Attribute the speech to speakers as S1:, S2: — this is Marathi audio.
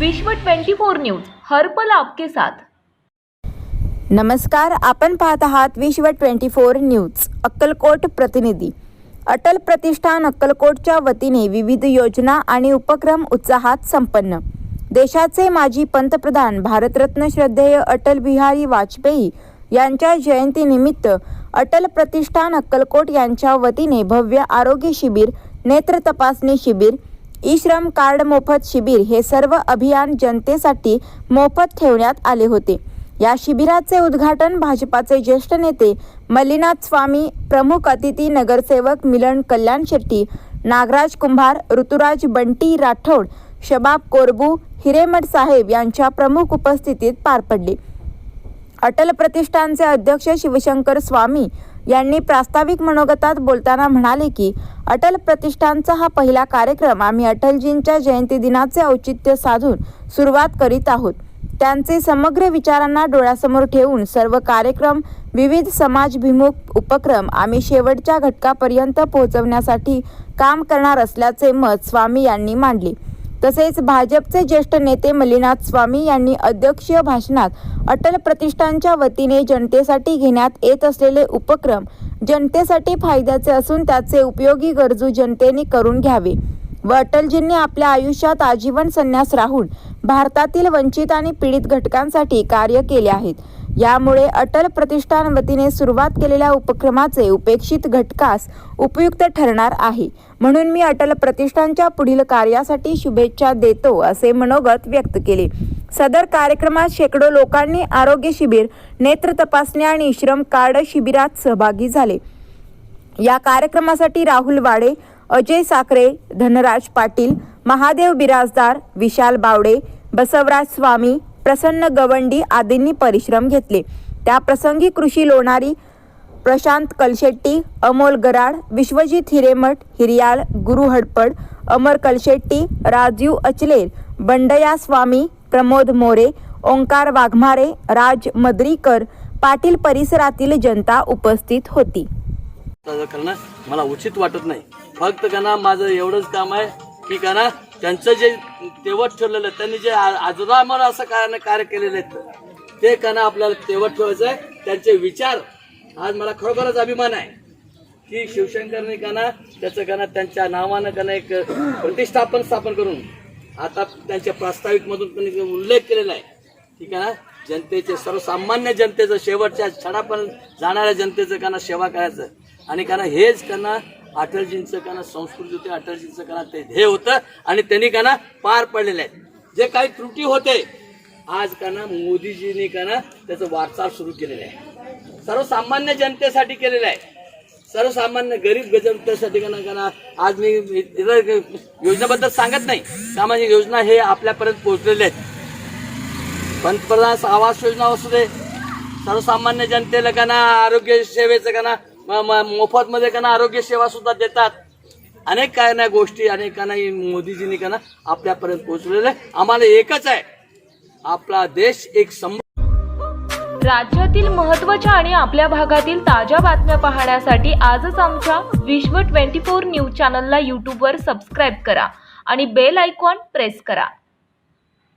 S1: विश्व 24 न्यूज हर्पल आपके साथ.
S2: नमस्कार आपण पाहत आहात विश्व ट्वेंटी फोर न्यूज अक्कलकोट प्रतिनिधी. अटल प्रतिष्ठान अक्कलकोटच्या वतीने विविध योजना आणि उपक्रम उत्साहात संपन्न. देशाचे माजी पंतप्रधान भारतरत्न श्रद्धेय अटल बिहारी वाजपेयी यांच्या जयंतीनिमित्त अटल प्रतिष्ठान अक्कलकोट यांच्या वतीने भव्य आरोग्य शिबिर नेत्र तपासणी शिबिर ई श्रम कार्ड मोफत शिबिर हे सर्व अभियान जनतेसाठी मोफत ठेवण्यात आले होते. या शिबिराचे उद्घाटन भाजपाचे ज्येष्ठ नेते मल्लीनाथ स्वामी प्रमुख अतिथी नगरसेवक मिलन कल्याण शेट्टी नागराज कुंभार ऋतुराज बंटी राठोड शबाब कोरबू हिरेमठ साहेब यांच्या प्रमुख उपस्थितीत पार पडले. अटल प्रतिष्ठानचे अध्यक्ष शिवशंकर स्वामी यांनी प्रास्ताविक मनोगतात बोलताना म्हणाले की अटल प्रतिष्ठानचा हा पहिला कार्यक्रम आम्ही अटलजींच्या जयंती दिनाचे औचित्य साधून सुरुवात करीत आहोत. त्यांचे समग्र विचारांना डोळ्यासमोर ठेवून सर्व कार्यक्रम विविध समाजभिमुख उपक्रम आम्ही शेवटच्या घटकापर्यंत पोहोचवण्यासाठी काम करणार असल्याचे मत स्वामी यांनी मांडले. तसेच भाजपचे ज्येष्ठ नेते मल्लीनाथ स्वामी यांनी अध्यक्षीय भाषणात अटल प्रतिष्ठानच्या वतीने जनतेसाठी घेण्यात येत असलेले उपक्रम जनतेसाठी फायद्याचे असून त्याचे उपयोगी गरजू जनतेने करून घ्यावे. व अटलजींनी आपल्या आयुष्यात आजीवन संन्यास राहून भारतातील वंचित आणि पीडित घटकांसाठी कार्य केले आहेत. यामुळे अटल प्रतिष्ठान वतीने सुरुवात केलेल्या उपक्रमाचे उपेक्षित घटकास उपयुक्त ठरणार आहे. म्हणून मी अटल प्रतिष्ठानच्या पुढील कार्यासाठी शुभेच्छा देतो असे मनोगत व्यक्त केले. सदर कार्यक्रमात शेकडो लोकांनी आरोग्य शिबिर नेत्र तपासणी आणि श्रम कार्ड शिबिरात सहभागी झाले. या कार्यक्रमासाठी राहुल वाडे अजय साखरे धनराज पाटील महादेव बिराजदार विशाल बावडे बसवराज स्वामी प्रसन्न गवंडी आदींनी परिश्रम घेतले. त्या प्रसंगी कृषी लोणारी प्रशांत कलशेट्टी अमोल गराड विश्वजित हिरेमठ हिरियाल गुरु हडपड अमर कलशेट्टी राजीव अचलेर बंडया स्वामी प्रमोद मोरे ओंकार वाघमारे राज मद्रीकर पाटील परिसरातील जनता उपस्थित होती.
S3: मला उचित वाटत नाही. फक्त का ना माझं एवढंच काम आहे की का ना त्यांचं जे तेवत ठेवलेलं आहे, त्यांनी जे आ- आजोबा असं कार्य कार्य केलेले आहेत ते का ना आपल्याला तेवत ठेवायचं आहे. त्यांचे विचार आज मला खरोखरच अभिमान आहे की शिवशंकरने का ना त्याचं का ना त्यांच्या नावानं का ना एक प्रतिष्ठापन स्थापन करून आता त्यांच्या प्रास्ताविकमधून त्यांनी उल्लेख केलेला आहे ठीक आहे ना जनतेचे सर्वसामान्य जनतेचं शेवटच्या क्षणापर्यंत जाणाऱ्या जनतेचं का ना सेवा करायचं. आणि का ना हेच का ना अटलजींचं का ना संस्कृती होते अटलजींचं का ना ते ध्येय होतं आणि त्यांनी का ना पार पडलेले आहेत. जे काही त्रुटी होते आज का ना मोदीजींनी का ना त्याचं वाटचाल सुरू केलेलं आहे. सर्वसामान्य जनतेसाठी केलेलं आहे. सर्वसामान्य गरीब गजनतेसाठी का ना का ना आज मी इतर योजनेबद्दल सांगत नाही. सामाजिक योजना हे आपल्यापर्यंत पोहोचलेले आहेत. पंतप्रधान आवास योजना असू दे सर्वसामान्य जनतेला का ना आरोग्य सेवेचं का ना मोफत मध्ये मोफतमध्ये का ना आरोग्य सेवा सुद्धा देतात. अनेक काय ना गोष्टी अनेकांना मोदीजींनी का ना आपल्यापर्यंत पोहोचलेल्या आम्हाला एकच आहे. आपला देश एक सम
S1: राज्यातील महत्त्वाच्या आणि आपल्या भागातील ताज्या बातम्या पाहण्यासाठी आजच आमच्या विश्व 24 न्यूज चॅनलला यूट्यूबवर सबस्क्राईब करा आणि बेल आयकॉन प्रेस करा.